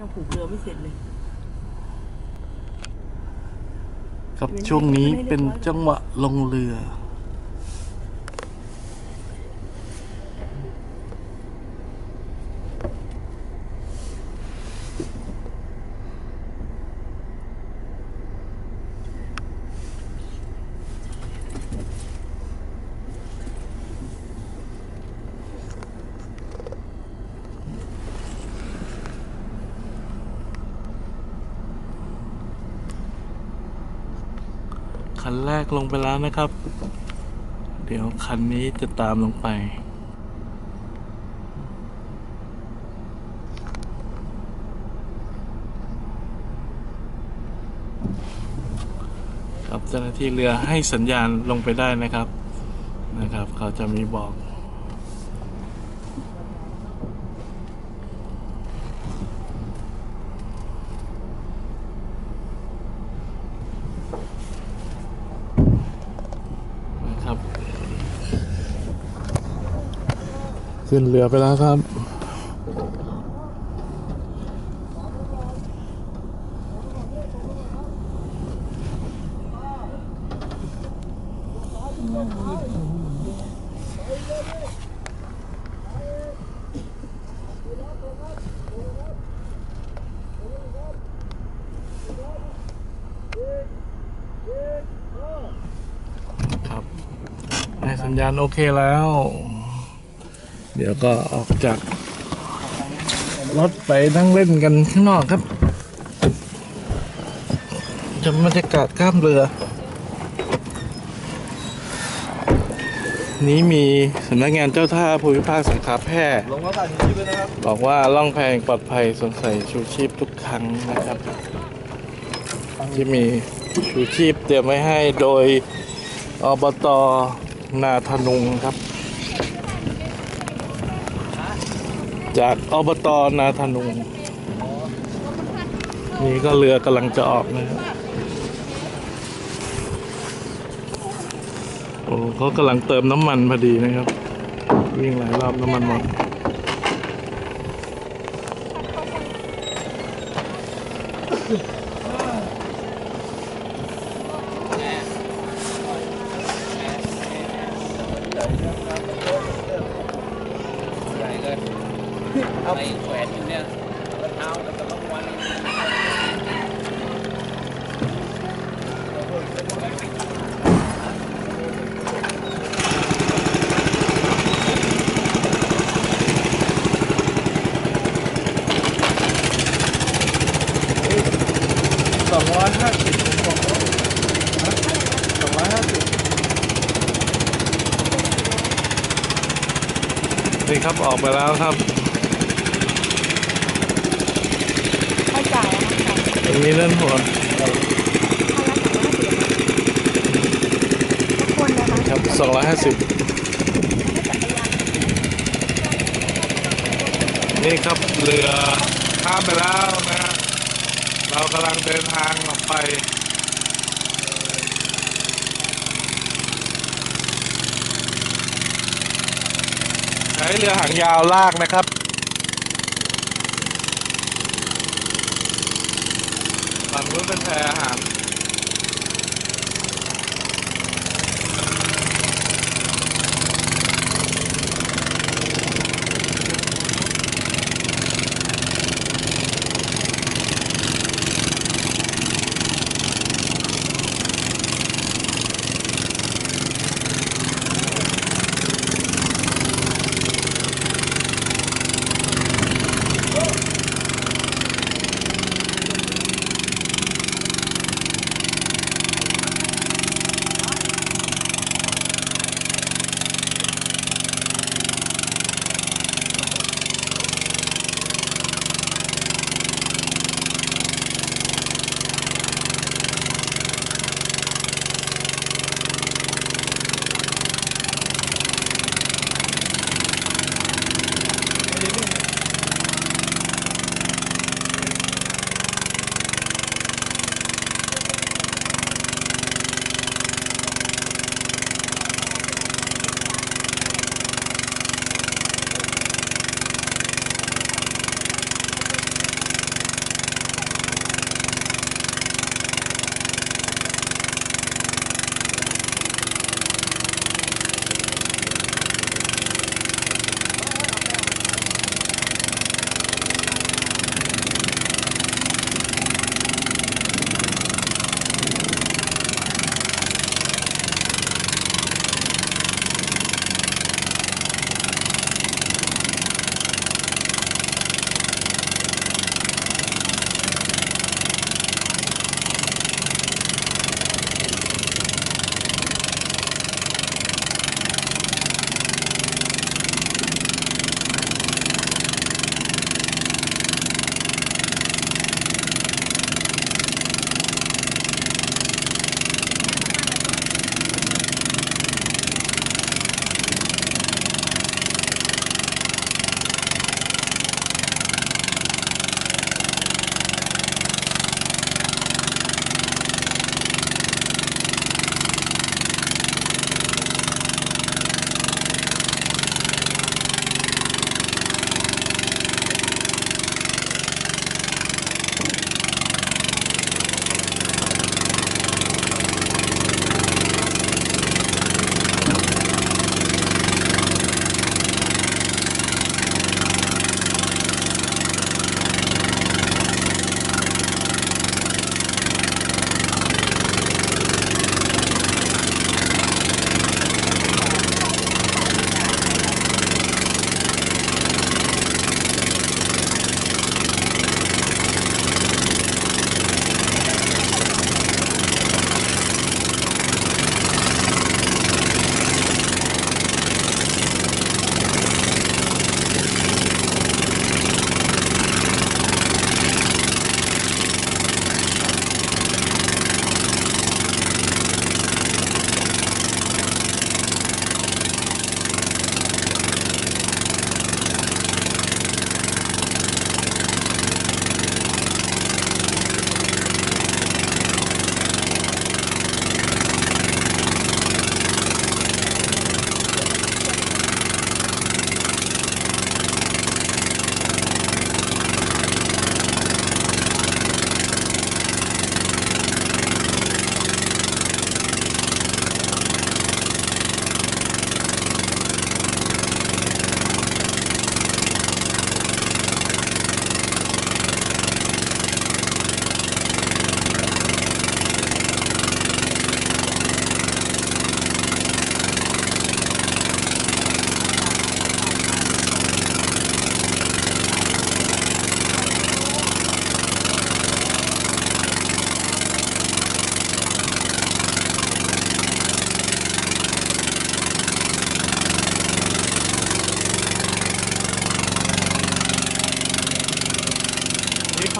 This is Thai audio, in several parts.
ยังผูกเรือไม่เสร็จเลย ครับช่วงนี้เป็นจังหวะลงเรือ คันแรกลงไปแล้วนะครับ เดี๋ยวคันนี้จะตามลงไป ครับเจ้าหน้าที่เรือให้สัญญาณลงไปได้นะครับนะครับ เขาจะมีบอก นะครับ ขึ้นเรือไปแล้วครับ ครับให้สัญญาณโอเคแล้ว เดี๋ยวก็ออกจากรถไปนั่งเล่นกันข้างนอกครับจะบรรยากาศข้ามเรือ นี้มีสำนักงานเจ้าท่าภูมิภาคสงขลาแพร่ลงมาใส่ชูชีพเลยนะครับอกว่าล่องแพงปลอดภัยสวมใส่ชูชีพทุกครั้งนะครับ ที่มีชูชีพเตรียมไว้ให้โดยอบตนาทนุงครับ จากอบตนาธนุงนี่ก็เรือกำลังจะออกนะครับโอ้เขากำลังเติมน้ำมันพอดีนะครับ วิ่งหลายรอบน้ำมันหมดใหญ่เลยไปแขวนอยู่เนี่ยแล้วเท้าแล้วก็ต้องวัน สองร้อยห้าสิบผมบอกสองร้อยห้าสิบนี่ ครับออกไปแล้วครับไม่จ่ายนะคะตรงนี้เล่นหัวคนนะคะครับสองร้อยห้าสิบนี่ครับเรือข้ามไปแล้วนะฮะเรากำลังเดินทางออกไป ใช้เรือหางยาวลากนะครับ ฝั่งนู้นเป็นแพอาหาร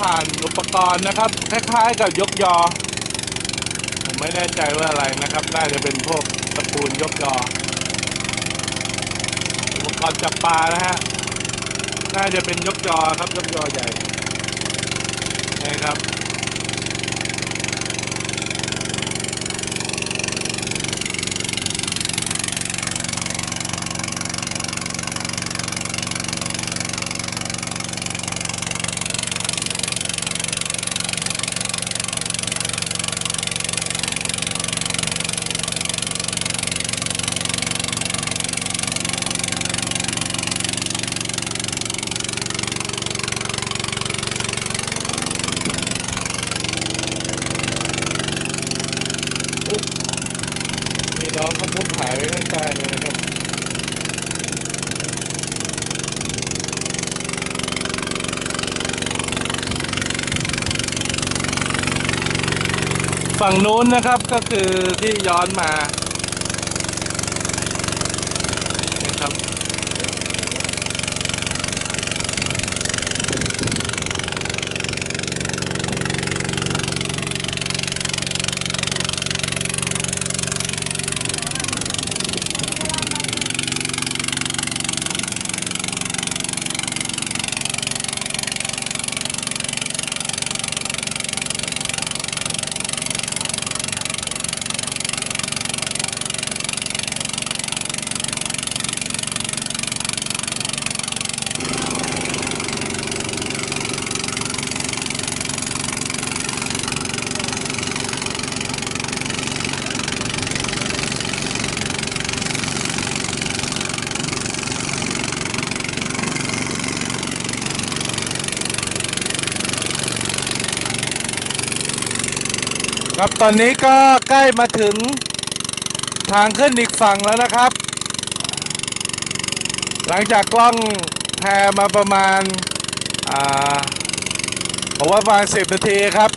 ผ่านอุปกรณ์นะครับ คล้ายๆกับยกยอ ผมไม่แน่ใจว่าอะไรนะครับ น่าจะเป็นพวกตะปูนยกยอ อุปกรณ์จับปลานะฮะ น่าจะเป็นยกยอครับ ยกยอใหญ่นะครับ มีน้องเขาพุดหายไว้ข้างใต้เลยนะครับ ฝั่งนู้นนะครับก็คือที่ย้อนมานะครับ ครับตอนนี้ก็ใกล้มาถึงทางขึ้นอีกฝั่งแล้วนะครับ หลังจากกล้องแพรมาประมาณอ่าผมว่าประมาณสิบนาทีครับ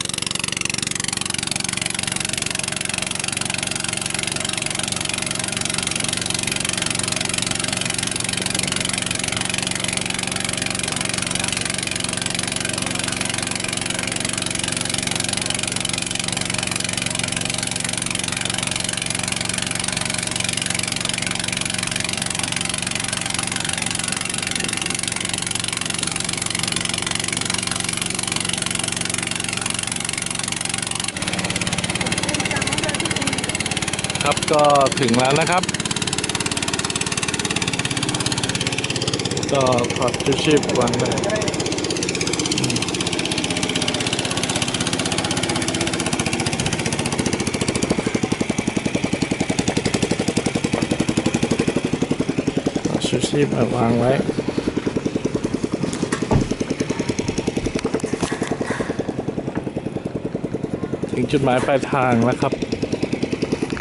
ครับก็ถึงแล้วนะครับ ก็ถอดชูชีพวางเลยเอชูชีพมาวางไว้ถึงจุดหมายปลายทางแล้วครับ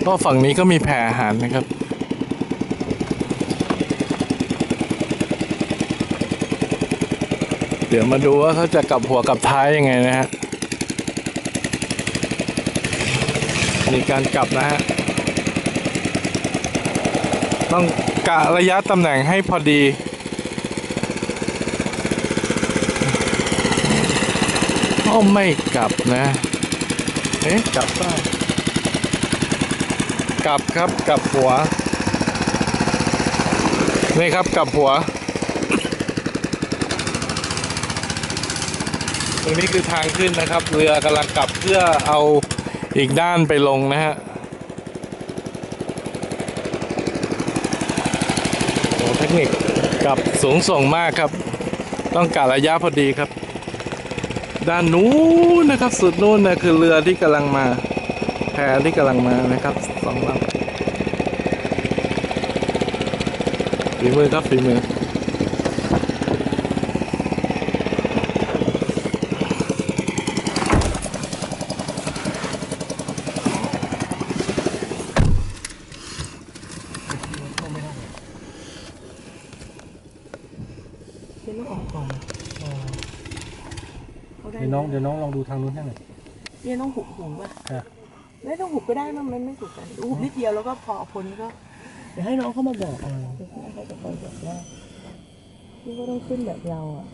ก็ฝั่งนี้ก็มีแพรอาหารนะครับ เดี๋ยวมาดูว่าเขาจะกลับหัวกลับท้ายยังไงนะฮะ มีการกลับนะฮะ ต้องกะระยะตำแหน่งให้พอดีโอ้ไม่กลับนะ เอ๊ะ กลับได้ กลับครับกลับหัวนี่ครับกลับหัว ตรงนี้คือทางขึ้นนะครับ เรือกำลังกลับเพื่อเอาอีกด้านไปลงนะฮะโอ้เทคนิคกลับสูงส่งมากครับ ต้องกะระยะพอดีครับ ด้านนู้นนะครับ สุดนู้นนะคือเรือที่กำลังมาแพที่กำลังมานะครับ สองลำฝีมือครับฝีมือเดี๋ยวต้องออกก่อนเขาได้เดี๋ยวน้องเดี๋ยวน้องลองดูทางนู้นให้หน่อยเนี่ยต้องหุบหูป่ะอะ ไม่ต้องหุบก็ได้มันมันไม่ถูกกันหุบนิดเดียวแล้วก็พอพ้นก็เดี๋ยวให้น้องเขามาบอกเอาเดี๋ยวให้เขาจะคอยบอกว่านี่ก็ต้องขึ้นแบบเราอะ